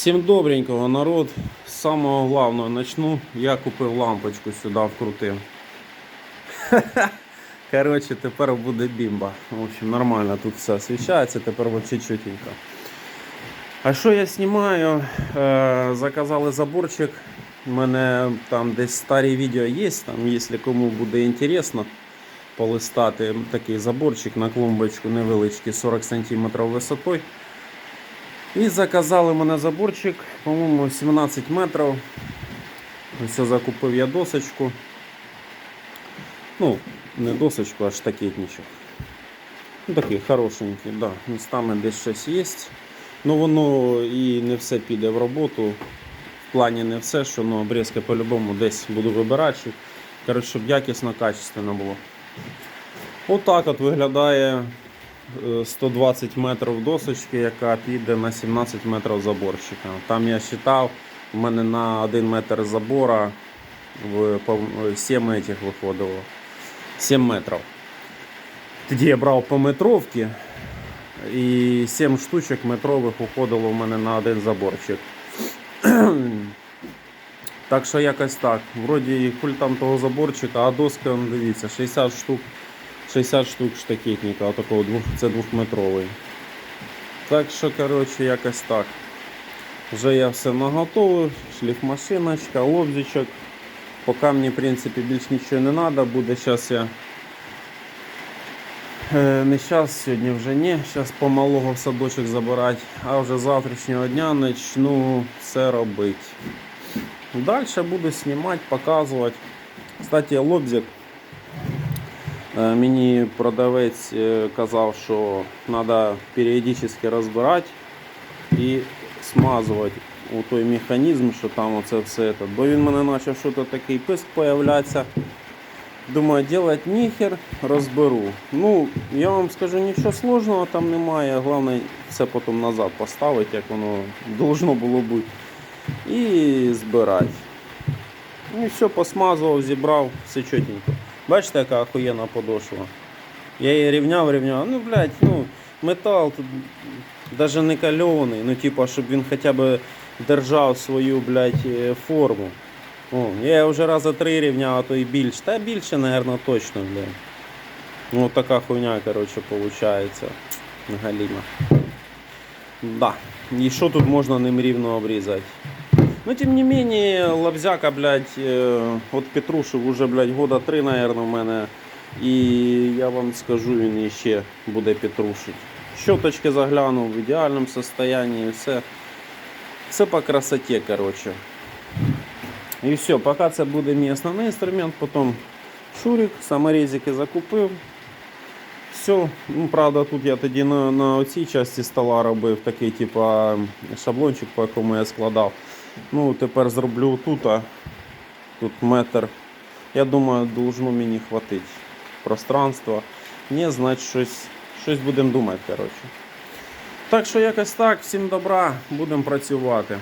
Всім добренького народ. З самого главного начну. Я купив лампочку сюди вкрутив. Коротше, тепер буде бімба. В общем, нормально тут все освіщається, тепер вообще чутенько. А що я знімаю? Е, заказали заборчик. У мене там десь старі відео є, там, якщо кому буде інтересно полистати такий заборчик на клумбочку невеличкий 40 см висотою. І заказали мене заборчик, по-моєму, 17 метрів. Ось закупив я досочку. Ну, не досочку, а штакетничок. Ну, такий хорошенький, да. Містами десь щось є. Ну воно і не все піде в роботу. В плані не все, що ну, обрізки по-любому десь буду вибирати. Коротше, щоб якісно, качественно було. Отак от виглядає е, 120 метрів досочки, яка піде на 17 метрів заборчика. Там я вважав, у мене на 1 метр забора в 7 этих виходило. 7 метрів. Тоді я брав по метровці і 7 штучок метрових уходило у мене на один заборчик. Так що якось так. Вроді куль там того заборчика, а доска, дивіться, 60 штук 60 штук штакетника, двох, це двохметровий. Так що, коротше, якось так. Вже я все наготовив, шліфмашиночка, лобзичок. Поки мені, в принципі, більш нічого не треба, буде зараз я. Е, Не зараз, сьогодні вже ні. Зараз помалого в садочок забирати, а вже завтрашнього дня почну все робити. Далі буду знімати, показувати. Кстати, лобзик Мені продавець е, казав, що треба періодично розбирати і смазувати у той механізм, що там оце все. Бо він мене почав щось такий писк появлятися. Думаю, делать ніхер, розберу. Ну, я вам скажу, нічого сложного там немає. Головне все потім назад поставити, як воно должно було бути. І збирати. Ну і все, посмазував, зібрав, все чотенько. Бачите, яка охуєнна подошва. Я її рівняв, рівняв. Ну, блядь, ну, метал тут навіть не кальоний, ну типа, щоб він хоча б держав свою, блядь, е, форму. О, я вже раза три рівняв, а то і більше. Та більше, мабуть, точно, блядь. Ну, така хуйня, коротше, виходить. Галіма. Да. І що тут можна ним рівно обрізати? Но тем не менее, лобзяка, блядь, э, от Петруши уже, блядь, года три, наверное, у мене. І я вам скажу, він ще буде Петрушить. Щоточки заглянув в ідеальному состоянии, все, все по красоті, короче. І все, поки це буде мій основний інструмент, потім шурик, саморезики закупив. Все, ну правда, тут я тоді на, на цій часті стола робив такий, типа, шаблончик, по якому я складав. Ну, тепер зроблю тут, а тут метр. Я думаю, должно мені хватить пространства. Ні, значить щось, щось будемо думати, коротше. Так що якось так, всім добра, будемо працювати.